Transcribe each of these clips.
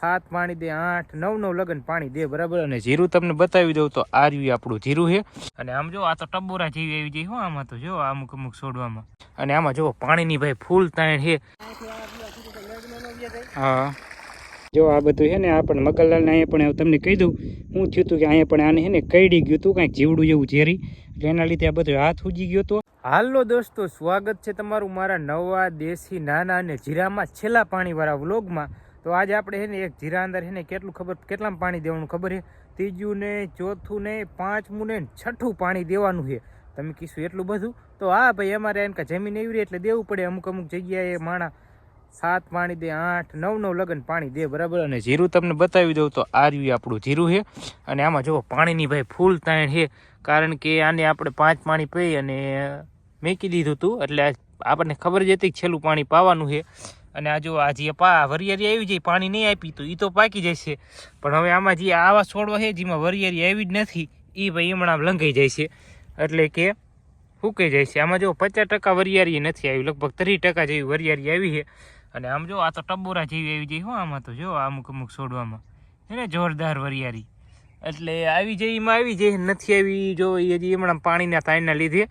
સાત પાણી દે, આઠ, નવ નવ લગન પાણી દે, બરાબર? અને જીરું તમને બતાવી દઉં તો આ રહ્યું આપણું જીરું છે. અને આમ જો, આ તો ટબોરા જેવી આવી જાય હો, આમાં તો જો, અમુક અમુક છોડવામાં. અને આમાં જો, પાણીની ભાઈ ફૂલ તાણ છે. હા. જો, આ બધું છે ને, આ પણ મકરલાલને અહીંયા પણ તમને કહી દઉં, હું થયું હતું કે અહીંયા પણ આને છે ને, કઈડી ગયું હતું કાંઈક જીવડું જેવું ઝેરી. એટલે એના લીધે આ બધું હાથ ઉજી ગયો હતો હાલો દોસ્તો, સ્વાગત છે તમારું મારા નવા દેશી નાના અને જીરામાં છેલ્લા પાણીવાળા વ્લોગમાં. તો આજે આપણે છે ને એક જીરા અંદર છે ને કેટલું ખબર, કેટલામાં પાણી દેવાનું ખબર છે? ત્રીજું ને ચોથું ને પાંચમું ને છઠ્ઠું પાણી દેવાનું છે. તમે કીશું એટલું બધું? તો હા ભાઈ, અમારે એમ કે જમીન એવી એટલે દેવું પડે. અમુક અમુક જગ્યાએ માણા સાત પાણી દે, આઠ, નવ નવ લગન પાણી દે, બરાબર? અને જીરું તમને બતાવી દઉં તો આ રહ્યું આપણું જીરું છે. અને આમાં જો પાણીની ભાઈ ફૂલ તાણ છે. કારણ કે આને આપણે પાંચ પાણી પી અને મેકી દીધું હતું એટલે આપણને ખબર જ હતી છેલ્લું પાણી પાવાનું છે. અને આ જો આ જે પા વરિયારી આવી જાય, પાણી નહીં આપી, તો એ તો પાકી જશે. પણ હવે આમાં જે આવા છોડવા છે, જેમાં વરિયારી આવી જ નથી એ ભાઈ હમણાં લંઘાઈ જાય છે. એટલે કે ફૂંકાઈ જાય છે. આમાં જો પચાસ ટકા વરિયારી નથી આવી, લગભગ ત્રીસ ટકા જેવી વરિયારી આવી છે. અને આમ જો આ તો ટબોરા જેવી આવી જાય હો, આમાં તો જો અમુક અમુક છોડવામાં. એને જોરદાર વરિયારી એટલે આવી જઈ એમાં આવી જાય, નથી આવી, જો એ હજી હમણાં પાણીના તાણના લીધે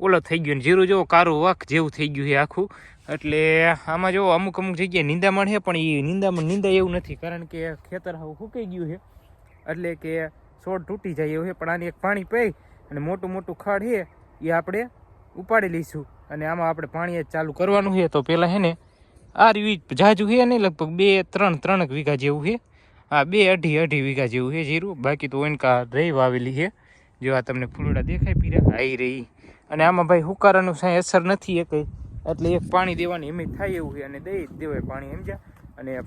ઓલો થઈ ગયો ને, જીરું જો કારું વાક જેવું થઈ ગયું છે આખું. એટલે આમાં જો અમુક અમુક જગ્યાએ નિંદામણ છે, પણ એ નિંદામણ નિંદાય એવું નથી. કારણ કે ખેતર હાવ સુકાઈ ગયું છે. એટલે કે છોડ તૂટી જાય એવું છે, પણ આને એક પાણી પી અને મોટું મોટું ખાડ છે એ આપણે ઉપાડી લઈશું. અને આમાં આપણે પાણી ચાલુ કરવાનું છે. તો પહેલાં છે ને, આ રીવી જાજુ છે નહીં લગભગ બે, ત્રણ, ત્રણક વીઘા જેવું છે. હા બે અઢી અઢી વીઘા જેવું છે જીરું. બાકી તો એનકા રહી વાવેલી છે. જો આ તમને ફૂલડા દેખાય પીરા આવી રહી. અને આમાં ભાઈ હુકારાનું સાંઈ અસર નથી એ કંઈ. એટલે એક પાણી દેવાની એમ થાય એવું છે અને દઈ દેવાય પાણી, સમજ્યા? અને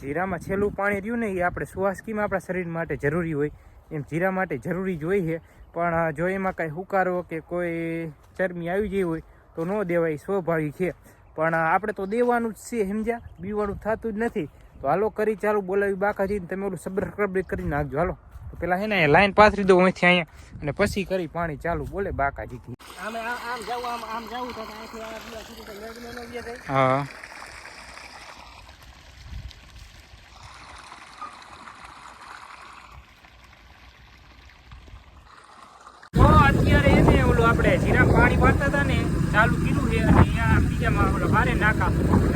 જીરામાં છેલ્લું પાણી રહ્યું ને, એ આપણે સુવાસકીમાં આપણા શરીર માટે જરૂરી હોય. એમ જીરા માટે જરૂરી જ હોય છે. પણ જો એમાં કાંઈ હુકારો કે કોઈ ચરમી આવી ગઈ હોય, તો ન દેવાય સ્વાભાવિક છે. પણ આપણે તો દેવાનું જ છે, સમજ્યા? બીવાનું થતું જ નથી. તો હાલો, કરી ચાલુ બોલાવી બાકાજીને, તમે ઓલું સબસ્ક્રાઈબ કરી નાખજો. હાલો. તો પેલા છે ને લાઈન પાથરી દઉં અહીંથી અહીંયા અને પછી કરી પાણી ચાલુ. બોલે આમ આમ જાવું આમ આમ જાવું તો અહીંથી તો જાય હા. આપણે જીરા પાણી પાડતા હતા ને ચાલુ કીધું છે અને અહીંયા બીજામાં નાખા.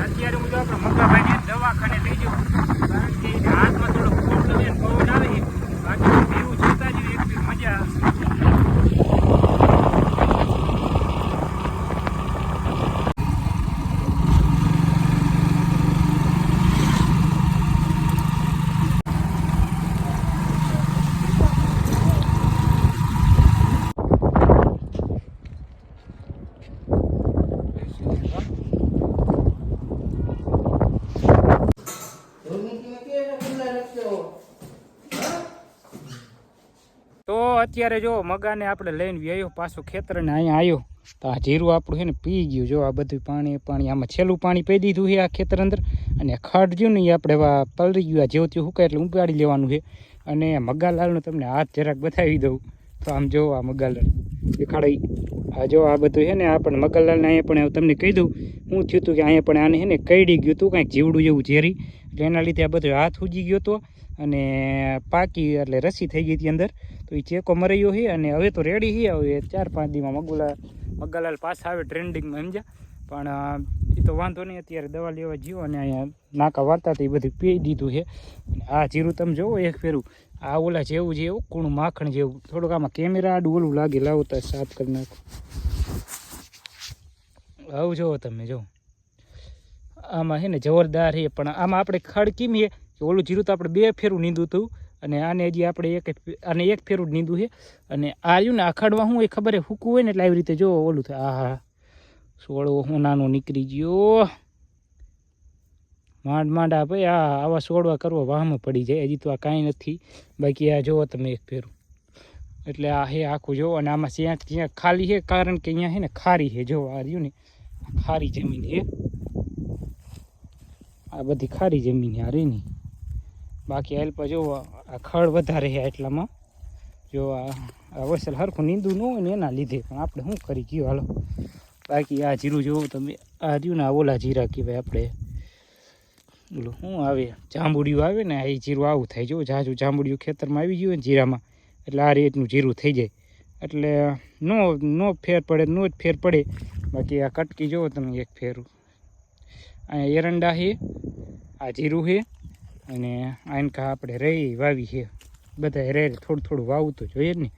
અત્યારે હું જો આપણે મગલાભાઈને દવાખાને લઈ જાઉં. કારણ કે એને હાથમાં થોડો પ્રોબ્લેમ છે ને પવન આવે છે બાકી પીવું જોતા જ એક બી મજા તો અત્યારે જો મગાને આપણે લઈને વ્યાયો પાછો ખેતરને અહીંયા આવ્યો તો આ જીરું આપણું છે ને પી ગયું. જો આ બધું પાણી પાણી, આમાં છેલ્લું પાણી પી દીધું છે આ ખેતર અંદર. અને ખડ રહ્યું ને એ આપણે પલરી ગયું, આ જેવું તેવું હુકાય એટલે ઉગાડી લેવાનું છે. અને મગાલાલનું તમને હાથ જરાક બતાવી દઉં. તો આમ જો આ મગાલાલ દેખાડાઈ. આ જો આ બધું છે ને આ પણ મગાલાલને અહીંયા પણ તમને કહી દઉં. હું થયું હતું કે અહીંયા પણ આને છે ને કઈડી ગયું હતું કાંઈક જીવડું જેવું ઝેરી. એટલે એના લીધે આ બધો હાથ ઉજી ગયો હતો અને પાકી એટલે રસી થઈ ગઈ હતી અંદર. તો એ ચેકો મરાયો છે અને હવે તો રેડી છે હવે ચાર પાંચ દીમાં મગુલા મગલાલ પાછા આવે ટ્રેન્ડિંગમાં સમજ્યા. પણ એ તો વાંધો નહીં. અત્યારે દવા લેવા જીવો અને અહીંયા નાકા હતા એ બધું પી દીધું છે આ જીરું તમે જોવો એક ફેરું. આ ઓલા જેવું છે, એવું કૂણું માખણ જેવું. થોડુંક આમાં કેમેરા આડું ઓલું લાગે લાવો તો સાફ કરી નાખો. આવું જોવો તમે જો આમાં છે ને જોરદાર છે પણ આમાં આપણે ખડ કીમીએ કે ઓલું જીરું તો આપણે બે ફેરું નીંદું હતું, અને આને હજી આપણે એક જ આને એક ફેરું જ નીંદું છે અને આ રહ્યું ને આ હું, એ ખબર હૂકું હોય ને એટલે આવી રીતે જો ઓલું થાય. આ હા સોળવો હું નાનો નીકળી ગયો. માંડ માંડ આ ભાઈ, આ આવા સોડવા કરવો વાહમાં પડી જાય, હજી તો આ કાંઈ નથી. બાકી આ જોવો તમે એક ફેરું. એટલે આ હે આખું જોવો, અને આમાં જ્યાં જ્યાં ખાલી છે કારણ કે અહીંયા છે ને ખારી છે જો આ રહ્યું ને ખારી જમીન છે આ બધી ખારી જમીન છે આ રહી ને બાકી હેલ્પ જો આ ખડ વધારે છે એટલામાં. જો આ વસલ હરખું નીંદું ન હોય ને એના લીધે. પણ આપણે શું કરી? ગયું હાલો. બાકી આ જીરું જોવું તમે આ રહ્યું ને આ ઓલા જીરા કહેવાય આપણે. ઓલું શું આવે? જાંબુડિયું આવે ને એ જીરું આવું થાય. જો જાજુ જાંબુડિયું ખેતરમાં આવી ગયું ને જીરામાં, એટલે આ રીતનું જીરું થઈ જાય. એટલે નો નો ફેર પડે, નો જ ફેર પડે. બાકી આ કટકી જુઓ તમે એક ફેરું. અહીંયા એરંડા છે આ જીરું છે અને આનકા આપણે રઈ વાવી છે. બધા રે થોડું થોડું વાવું તો જોઈએ જ ને.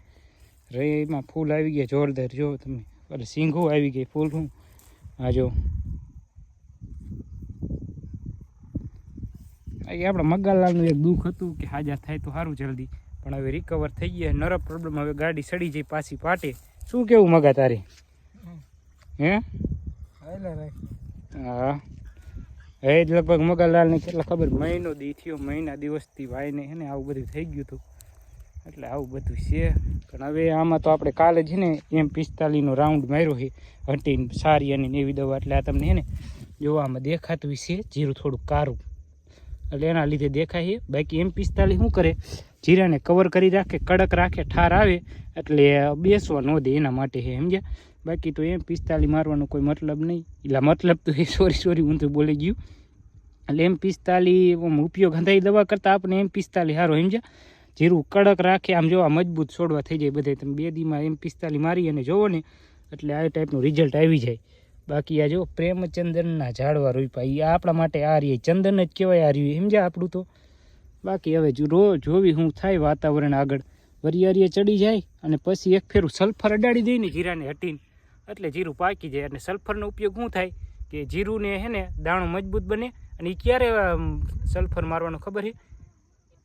રઈમાં ફૂલ આવી ગયા જોરદાર. જો તમે અરે સિંઘું આવી ગઈ ફૂલ હું. આ જો. એ આપણા મગાલાલનું એક દુઃખ હતું કે હાજર થાય તો સારું જલ્દી. પણ હવે રિકવર થઈ ગયા નરમ પ્રોબ્લેમ હવે ગાડી સડી જાય પાછી પાટે શું કેવું મગા તારે? હે? હા. હે જ લગભગ મગનલાલને કેટલા ખબર મહિનો દી થયો, મહિના દિવસથી વાયને હે ને આવું બધું થઈ ગયું હતું. એટલે આવું બધું છે. પણ હવે આમાં તો આપણે કાલે છે ને એમ પિસ્તાલીસનો રાઉન્ડ માર્યો છે. હટીને સારી અને એવી દવા. એટલે આ તમને હે ને જોવામાં દેખાતું છે. જીરું થોડું કારું. એટલે એના લીધે દેખાય છે. બાકી એમ પિસ્તાલીસ શું કરે? જીરાને કવર કરી રાખે, કડક રાખે, ઠાર આવે. એટલે બેસવા ન દે એના માટે છે, સમજ્યા? બાકી તો એમ પિસ્તાલીસ મારવાનો કોઈ મતલબ નહીં. એટલે મતલબ તો એ સોરી સોરી હું તો બોલી ગયું. એટલે એમ પિસ્તાલીસ ઉપયોગ હંધાઈ દવા કરતાં આપણે એમ પિસ્તાલીસ સારો સમજ્યા? જીરું કડક રાખે, આમ જોવા મજબૂત છોડવા થઈ જાય બધે તમે બે દીમાં એમ પિસ્તાલીસ મારી અને જોવો ને, એટલે આ ટાઈપનું રિઝલ્ટ આવી જાય. બાકી આ જો પ્રેમચંદનના ઝાડવા રોપા એ આપણા માટે આ રહી ચંદન જ કહેવાય આ રહ્યું સમજ્યા આપણું તો? બાકી હવે રો, જોવી હું થાય વાતાવરણ આગળ. વરિયારીએ ચડી જાય અને પછી એક ફેરું સલ્ફર અડાડી દઈ ને જીરાને હટીને એટલે જીરું પાકી જાય અને સલ્ફરનો ઉપયોગ શું થાય કે જીરુંને હે ને દાણો મજબૂત બને અને એ ક્યારે સલ્ફર મારવાનું ખબર છે?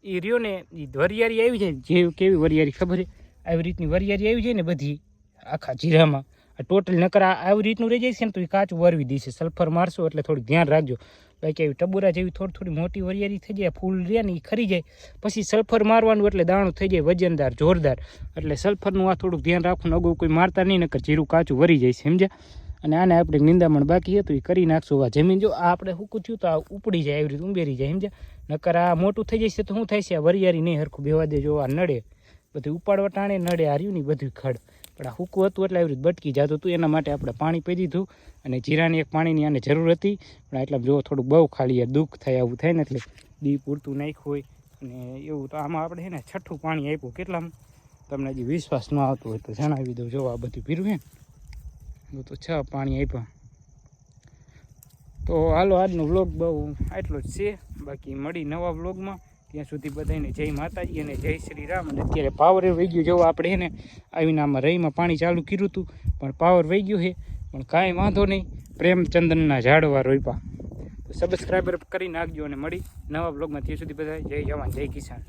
એ રહ્યો ને એ વરિયારી આવી જાય, જે કેવી વરિયારી ખબર છે? આવી રીતની વરિયારી આવી જાય ને બધી આખા જીરામાં. આ ટોટલ નકર આવી રીતનું રહી જાય છે ને તો એ કાચું વરવી દેશે સલ્ફર મારશો એટલે થોડું ધ્યાન રાખજો. બાકી આવી ટબુરા જેવી થોડી થોડી મોટી વરિયારી થઈ જાય, ફૂલ રહે ને એ ખરી જાય. પછી સલ્ફર મારવાનું એટલે દાણું થઈ જાય, વજનદાર, જોરદાર. એટલે સલ્ફરનું આ થોડુંક ધ્યાન રાખવું અગાઉ કોઈ મારતા નહીં, નકર જીરું કાચું વરી જાય સમજ્યા? અને આને આપણે નિંદામણ બાકી હતું એ કરી નાખશું. આ જમીન જો આ આપણે હુકું થયું તો આ ઉપડી જાય એવી રીતે ઉંબેરી જાય, સમજ્યા? નકર આ મોટું થઈ જશે તો શું થાય છે? આ વરિયારી નહીં હરખું બેવા દે જો આ નડે. બધું ઉપાડવા ટાણે, નડે હાર્યું નહીં બધું ખડ. પણ આ હુકું હતું એટલે આવી રીતે બટકી જતું હતું. એના માટે આપણે પાણી પી દીધું અને જીરાની એક પાણીની આને જરૂર હતી. પણ એટલે જો થોડુંક બહુ ખાલી દુઃખ થાય આવું થાય ને એટલે દી પૂરતું નાખ્યું હોય. અને એવું તો આમાં આપણે છે ને છઠ્ઠું પાણી આપ્યું. કેટલામાં? તમને હજી વિશ્વાસ ન આવતો હોય તો જણાવી દઉં જો આ બધું પીરું ને તો છ પાણી આપ્યા. તો હાલો આજનો વ્લોગ બહુ આટલો જ છે. બાકી મળી નવા વ્લોગમાં. ત્યાં સુધી બધાને જય માતાજી અને જય શ્રી રામ. અને અત્યારે પાવર વહી ગયું. જો આપણે એને આવીને આમાં રહીમાં પાણી ચાલુ કર્યું હતું, પણ પાવર વહી ગયું છે પણ કાંઈ વાંધો નહીં. પ્રેમચંદનના ઝાડવા રોપ્યા. તો સબસ્ક્રાઈબર કરી નાખજો અને મળી નવા બ્લોગમાં ત્યાં સુધી બધા જય જવાન, જય કિસાન.